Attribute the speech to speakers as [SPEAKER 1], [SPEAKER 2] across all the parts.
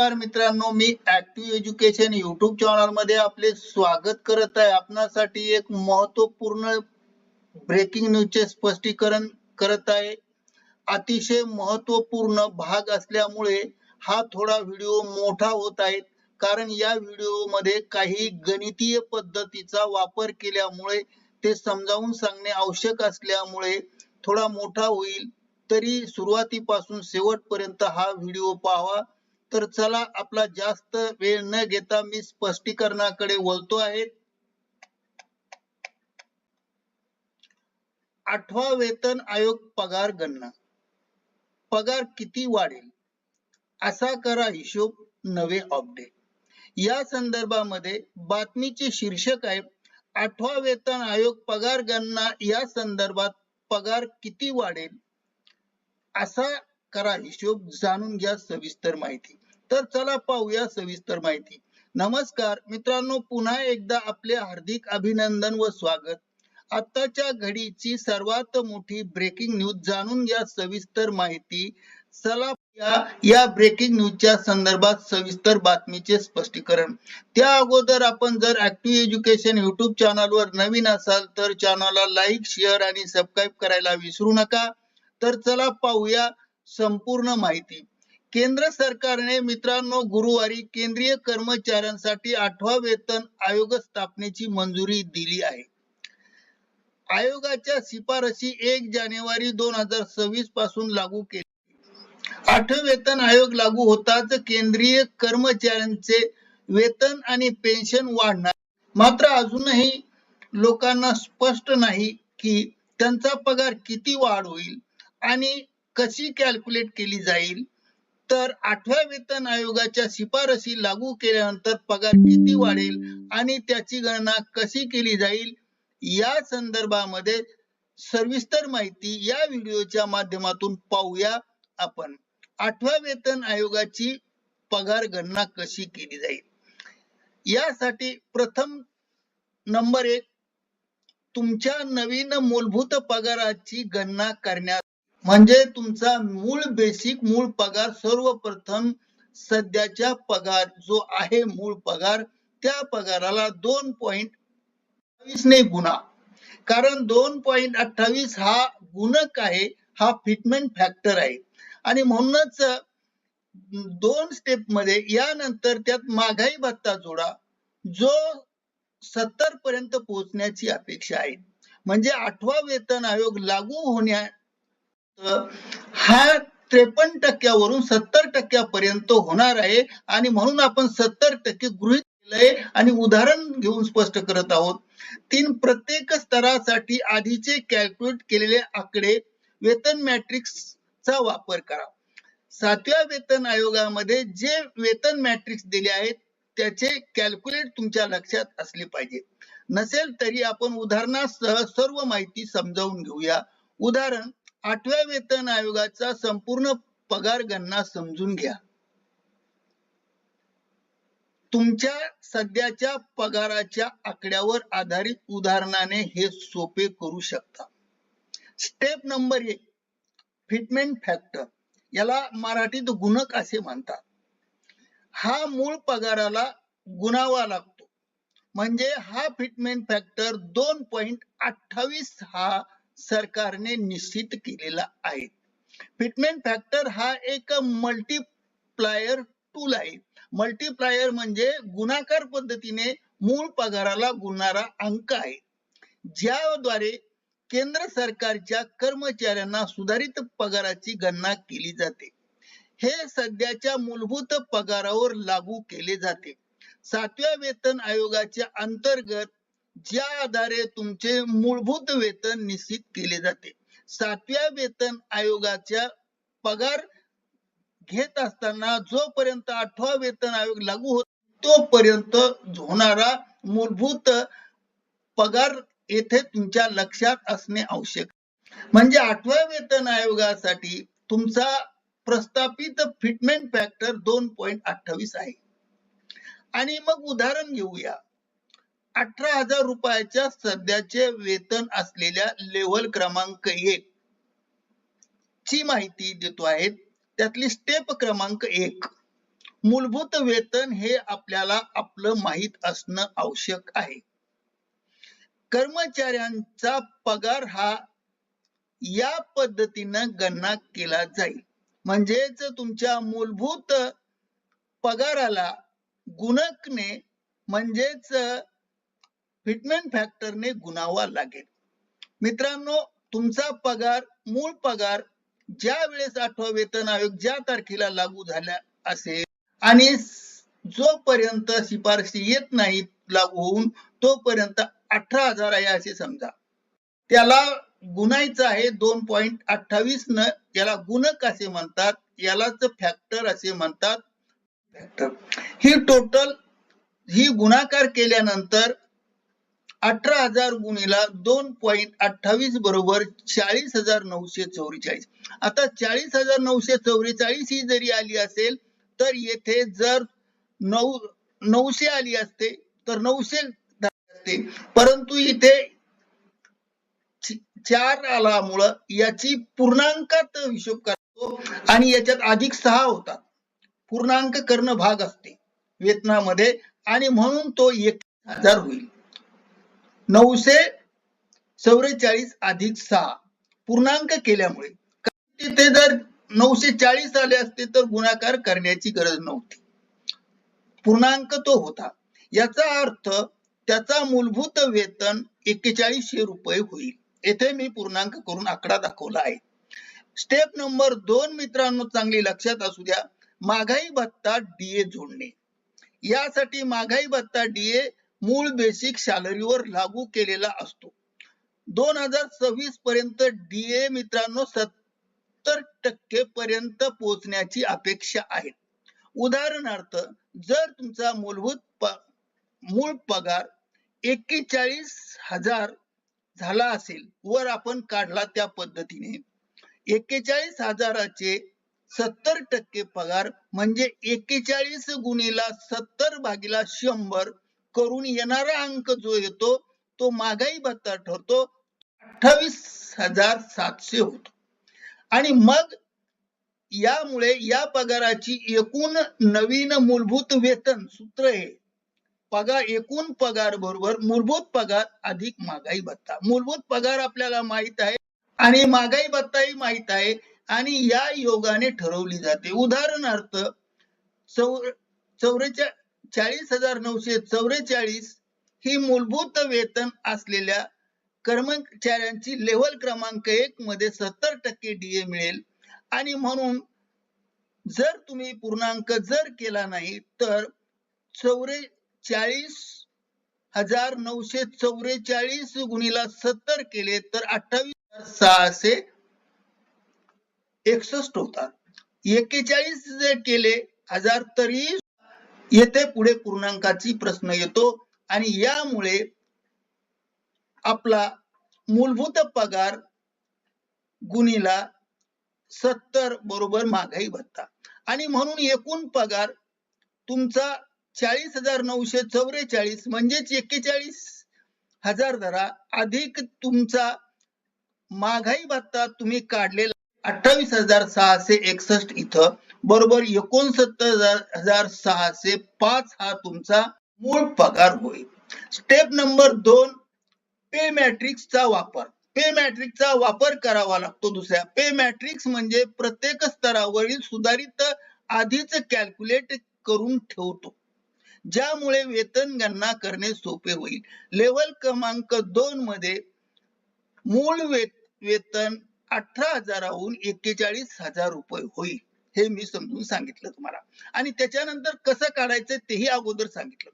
[SPEAKER 1] नमस्कार मित्रांनो मी ऍक्टिव्ह एज्युकेशन युट्यूब चॅनलमध्ये आपले स्वागत करत आहे. आपणासाठी एक महत्त्वपूर्ण ब्रेकिंग न्यूजचे स्पष्टीकरण करत आहे. अतिशय महत्त्वपूर्ण भाग असल्यामुळे हा थोडा व्हिडिओ मोठा होत आहे. कारण या व्हिडिओमध्ये काही गणितीय पद्धतीचा वापर केल्यामुळे ते समजावून सांगणे आवश्यक असल्यामुळे थोडा मोठा होईल. तरी सुरुवातीपासून शेवटपर्यंत हा व्हिडिओ पाहावा तर चला आपला जास्त वेळ न घेता मी स्पष्टीकरणाकडे वळतो आहे. आठवा वेतन आयोग पगार गणना. पगार किती वाढेल? असा करा हिशोब नवे अपडेट या संदर्भामध्ये बातमीचे शीर्षक आहे आठवा वेतन आयोग पगार गणना या संदर्भात पगार किती वाढेल? असा करा. हिशोब जाणून घ्या सविस्तर माहिती. तर चला पाहूया सविस्तर माहिती. नमस्कार मित्रांनो पुन्हा एकदा आपले हार्दिक अभिनंदन व स्वागत. आताच्या घडीची सर्वात मोठी ब्रेकिंग न्यूज जाणून घ्या सविस्तर माहिती. चला या या ब्रेकिंग न्यूजच्या संदर्भात सविस्तर बातमीचे स्पष्टीकरण. त्या अगोदर आपण जर ऍक्टिव्ह एज्युकेशन युट्यूब चॅनलवर नवीन असाल तर चॅनलला लाईक शेअर आणि सबस्क्राईब करायला विसरू नका. तर चला पाहूया संपूर्ण माहिती. केंद्र सरकारने मित्रांनो गुरुवारी केंद्रीय कर्मचाऱ्यांसाठी आठवा वेतन आयोग स्थापनेची मंजुरी दिली आहे. आयोगाच्या शिफारशी एक जानेवारी दोन हजार सव्वीसपासून लागू केली. आठवे वेतन आयोग लागू होताच केंद्रीय कर्मचाऱ्यांचे वेतन आणि पेन्शन वाढणार. मात्र अजूनही लोकांना स्पष्ट नाही की त्यांचा पगार किती वाढ होईल आणि कशी कॅल्क्युलेट केली जाईल? तर आठव्या वेतन आयोगाच्या शिफारसी लागू केल्यानंतर पगार किती वाढेल आणि त्याची गणना कशी केली जाईल? या संदर्भामध्ये सविस्तर माहिती या व्हिडिओच्या माध्यमातून पाहूया आपण. आठव्या वेतन आयोगाची पगार गणना कशी केली जाईल? यासाठी प्रथम नंबर एक तुमच्या नवीन मूलभूत पगाराची गणना करण्यात म्हणजे तुमचा मूळ बेसिक मूळ पगार सर्वप्रथम सध्याच्या पगार जो आहे मूळ पगार त्या पगाराला दोन पॉइंट ने गुणा. कारण दोन पॉइंट अठ्ठावीस हा गुणक आहे हा फिटमेंट फॅक्टर आहे. आणि म्हणूनच दोन स्टेपमध्ये यानंतर त्यात महागाई भत्ता जोडा जो सत्तर पर्यंत पोहोचण्याची अपेक्षा आहे. म्हणजे आठवा वेतन आयोग लागू होण्या हा त्रेपन्न टक्क्यावरून सत्तर टक्क्यापर्यंत होणार आहे. आणि म्हणून आपण सत्तर टक्के गृहित केलंय आणि उदाहरण घेऊन स्पष्ट करत आहोत. तीन प्रत्येक स्तरासाठी आधीचे कॅल्क्युलेट केलेले आकडे वेतन मॅट्रिक्स चा वापर करा. सातव्या वेतन आयोगामध्ये जे वेतन मॅट्रिक्स दिले आहेत त्याचे कॅल्क्युलेट तुमच्या लक्षात असले पाहिजे. नसेल तरी आपण उदाहरणासह सर्व माहिती समजावून घेऊया. उदाहरण आठव्या वेतन आयोगाचा संपूर्ण पगार गणना समजून घ्या. तुमच्या सध्याच्या पगाराच्या आकड्यावर आधारित उदाहरणाने हे सोपे करू शकता. स्टेप नंबर एक फिटमेंट फॅक्टर याला मराठीत गुणक असे म्हणतात. हा मूळ पगाराला गुणावा लागतो. म्हणजे हा फिटमेंट फॅक्टर दोन पॉइंट अठ्ठावीस हा सरकारने निश्चित केलेला आहे. फिटमेंट फॅक्टर हा एक मल्टीप्लायर टूल आहे. मल्टीप्लायर म्हणजे गुणाकार पद्धतीने मूळ पगाराला गुणणारा अंक आहे. ज्याद्वारे केंद्र सरकारच्या कर्मचाऱ्यांना सुधारित पगाराची गणना केली जाते. हे सध्याच्या मूलभूत पगारावर लागू केले जाते. सातव्या वेतन आयोगाच्या अंतर्गत ज्या आधारे तुमचे मूलभूत वेतन निश्चित केले जाते. सातव्या वेतन आयोगाच्या पगार घेत असताना जोपर्यंत आठवा वेतन आयोग लागू होत तोपर्यंत होणारा मूलभूत पगार येथे तुमच्या लक्षात असणे आवश्यक म्हणजे आठव्या वेतन आयोगासाठी तुमचा प्रस्थापित फिटमेंट फॅक्टर दोन पॉइंट अठ्ठावीस आहे. आणि मग उदाहरण घेऊया. अठरा हजार रुपयाच्या सध्याचे वेतन असलेल्या लेवल क्रमांक एक ची माहिती देतो आहे. त्यातली स्टेप क्रमांक एक मूलभूत वेतन हे आपल्याला आपलं माहीत असणं आवश्यक आहे. कर्मचाऱ्यांचा पगार हा या पद्धतीनं गणना केला जाईल. म्हणजेच तुमच्या मूलभूत पगाराला गुणकने म्हणजेच हिटमॅन फॅक्टरने गुणावा लागेल. मित्रांनो तुमचा पगार मूळ पगार ज्या वेळेस आठवा वेतन आयोग ज्या तारखेला लागू झाल्या असेल आणि जोपर्यंत शिफारशी येत नाहीत लागू होऊन तोपर्यंत अठरा हजार आहे असे समजा. त्याला गुणायचं आहे दोन पॉइंट अठ्ठावीस न याला गुणक असे म्हणतात यालाच फॅक्टर असे म्हणतात. फॅक्टर ही टोटल ही गुणाकार केल्यानंतर अठरा हजार गुणिला दोन पॉईंट अठ्ठावीस बरोबर चाळीस हजार नऊशे चौवेचाळीस. आता चाळीस हजार नऊशे चौवेचाळीस ही जरी आली असेल तर येथे जर नऊ नऊशे आली असते तर नऊशे असते. परंतु इथे चार आलामुळं याची पूर्णांकात हिशोब करतो आणि याच्यात अधिक सहा होतात. पूर्णांक करणं भाग असते. वेतनामध्ये आणि म्हणून तो एक हजार होईल. नऊशे चौवेचाळीस अधिक सहा. पूर्णांक केल्यामुळे तिथे जर नऊशे चाळीस आले असते तर गुणाकार करण्याची गरज नव्हती. पूर्णांक तो होता. याचा अर्थ त्याचा मूलभूत वेतन एक्केचाळीसशे रुपये होईल. येथे मी पूर्णांक करून आकडा दाखवला आहे. स्टेप नंबर दोन मित्रांनो चांगली लक्षात असू द्या. महागाई भत्ता डीए जोडणे. यासाठी महागाई भत्ता डीए मूळ बेसिक सॅलरीवर लागू केलेला असतो. दोन हजार सव्वीस पर्यंत डीए मित्रांनो सत्तर टक्के पर्यंत पोहोचण्याची अपेक्षा आहे. उदाहरणार्थ जर तुमचा मूलभूत प मूळ पगार एक्केचाळीस हजार झाला असेल वर आपण काढला त्या पद्धतीने. एक्केचाळीस हजाराचे सत्तर टक्के पगार म्हणजे एक्केचाळीस गुणिला सत्तर भागीला शंभर करून येणारा अंक जो येतो तो महागाई भत्ता ठरतो. अठ्ठावीस हजार सातशे होतो. आणि मग यामुळे या पगाराची एकूण नवीन मूलभूत वेतन सूत्र आहे. पगार एकूण पगार बरोबर मूलभूत पगार अधिक महागाई भत्ता. मूलभूत पगार आपल्याला माहीत आहे आणि महागाई भत्ताही माहीत आहे आणि या योगाने ठरवली जाते. उदाहरणार्थ चौ चौवेचा चाळीस हजार नऊशे चौवेचाळीस ही मूलभूत वेतन असलेल्या कर्मचाऱ्यांची लेवल क्रमांक एक मध्ये सत्तर टक्के डीए मिळेल. आणि म्हणून जर तुम्ही पूर्णांक जर केला नाही तर चौवेचाळीस हजार नऊशे चौवेचाळीस गुणिला सत्तर केले तर अठ्ठावीस सहाशे एकसष्ट होतात. एक्केचाळीस जर केले हजार तरी येथे पुढे पूर्णांकाची प्रश्न येतो आणि यामुळे आपला मूलभूत पगार गुणीला सत्तर बरोबर महागाई भत्ता. आणि म्हणून एकूण पगार तुमचा चाळीस हजार नऊशे चौवेचाळीस म्हणजेच एक्केचाळीस हजार धरा अधिक तुमचा महागाई भत्ता तुम्ही काढलेला अठ्ठावीस हजार सहाशे एकसष्ट इथं बरोबर एकोणसत्तर हजार सहाशे पाच हा तुमचा मूळ पगार होईल. स्टेप नंबर दोन पे मॅट्रिक्सचा वापर. पे मॅट्रिक्सचा वापर करावा लागतो दुसऱ्या. पे मॅट्रिक्स म्हणजे प्रत्येक स्तरावरील सुधारित आधीच कॅल्क्युलेट करून ठेवतो. ज्यामुळे वेतन गणना करणे सोपे होईल. लेवल क्रमांक दोन मध्ये मूळ वेतन अठरा हजाराहून एक्केचाळीस हजार रुपये होईल हे मी समजून सांगितलं तुम्हाला. आणि त्याच्यानंतर कसं काढायचं तेही अगोदर सांगितलं.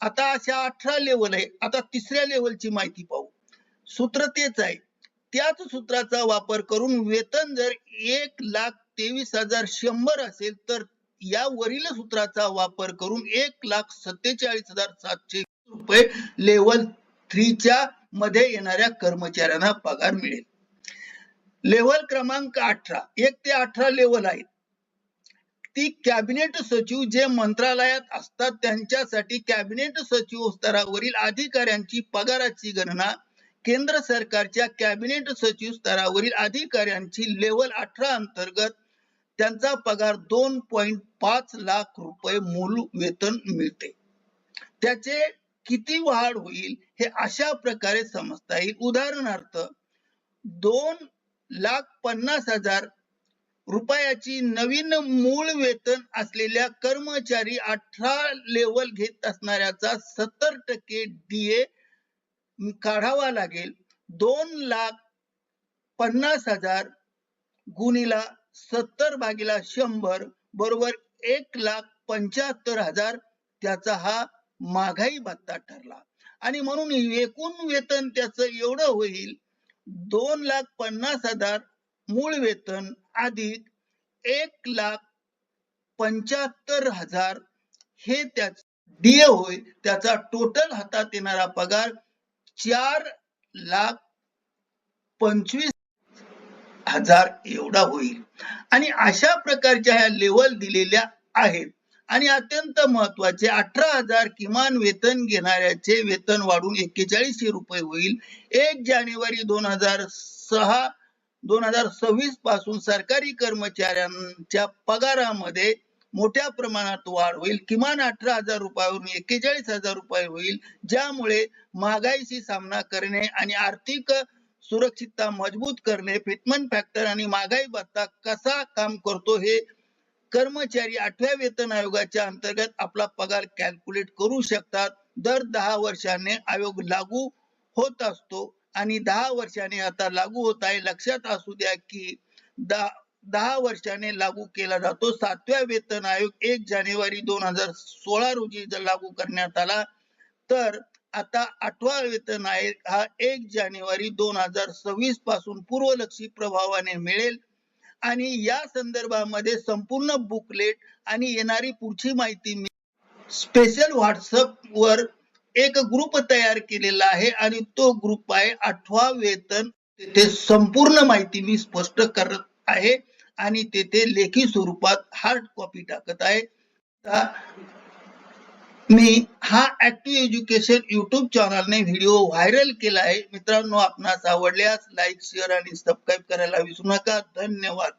[SPEAKER 1] आता अशा अठरा लेवल आहे आता तिसऱ्या लेवलची माहिती पाहू. सूत्र तेच आहे. त्याच सूत्राचा वापर करून वेतन जर एक लाख तेवीस हजार शंभर असेल तर या वरील सूत्राचा वापर करून एक लाख सत्तेचाळीस हजार सातशे रुपये लेवल थ्रीच्या मध्ये येणाऱ्या कर्मचाऱ्यांना पगार मिळेल. लेवल क्रमांक अठरा. एक ते अठरा लेवल आहेत. ती कॅबिनेट सचिव जे मंत्रालयात असतात त्यांच्यासाठी कॅबिनेट सचिव स्तरावरील अधिकाऱ्यांची पगाराची गणना केंद्र सरकारच्या कॅबिनेट सचिव स्तरावरील अधिकाऱ्यांची लेवल अठरा अंतर्गत त्यांचा पगार दोन पॉइंट पाच लाख रुपये मूल वेतन मिळते. त्याचे किती वाढ होईल हे अशा प्रकारे समजता येईल. उदाहरणार्थ दोन लाख पन्नास हजार रुपयाची नवीन मूळ वेतन असलेल्या कर्मचारी अठरा लेवल घेत असणाऱ्याचा सत्तर टक्के डीए काढावा लागेल. दोन लाख पन्नास हजार गुणिला सत्तर भागीला शंभर बरोबर एक लाख पंच्याहत्तर हजार त्याचा हा महागाई भत्ता ठरला. आणि म्हणून एकूण वेतन त्याचं एवढं होईल दोन लाख पन्नास हजार मूळ वेतन अधिक एक लाख पंच्याहत्तर हजार हे त्याच डीए होय त्याचा टोटल हातात येणारा पगार चार लाख पंचवीस हजार एवढा होईल. आणि अशा प्रकारच्या ह्या लेवल दिलेल्या आहेत. आणि अत्यंत महत्त्वाचे अठरा हजार किमान वेतन घेणाऱ्याचे वेतन वाढून एक्केचाळीसशे रुपये होईल. एक जानेवारी दोन हजार सहा दोन हजार सव्वीसपासून सरकारी कर्मचाऱ्यांच्या पगारामध्ये मोठ्या प्रमाणात वाढ होईल. किमान अठरा हजार रुपयावरून एक्केचाळीस हजार रुपये होईल. ज्यामुळे महागाईशी सामना करणे आणि आर्थिक सुरक्षितता मजबूत करणे फिटमेंट फॅक्टर आणि महागाई भत्ता कसा काम करतो हे कर्मचारी आठव्या वेतन आयोगाच्या अंतर्गत आपला पगार कॅल्क्युलेट करू शकतात. दर दहा वर्षाने आयोग लागू होत असतो आणि दहा वर्षाने आता लागू होत आहे. लक्षात असू द्या की दहा दहा वर्षाने लागू केला जातो. सातव्या वेतन आयोग एक जानेवारी दोन हजार सोळा रोजी जर लागू करण्यात आला तर आता आठवा वेतन आयोग हा एक जानेवारी दोन हजार सव्वीसपासून पूर्वलक्षी प्रभावाने मिळेल. आणि या संदर्भामध्ये संपूर्ण बुकलेट आणि येणारी पुढची माहिती मी स्पेशल व्हॉट्सअप वर एक ग्रुप तयार केलेला आहे आणि तो ग्रुप आहे आठवा वेतन. तेथे संपूर्ण माहिती मी स्पष्ट करत आहे आणि तेथे लेखी स्वरूपात हार्ड कॉपी टाकत आहे. मी हा ऍक्टिव्ह एज्युकेशन युट्यूब चॅनलने व्हिडिओ व्हायरल केला आहे. मित्रांनो आपणास आवडल्यास लाईक शेअर आणि सबस्क्राईब करायला विसरू नका. धन्यवाद.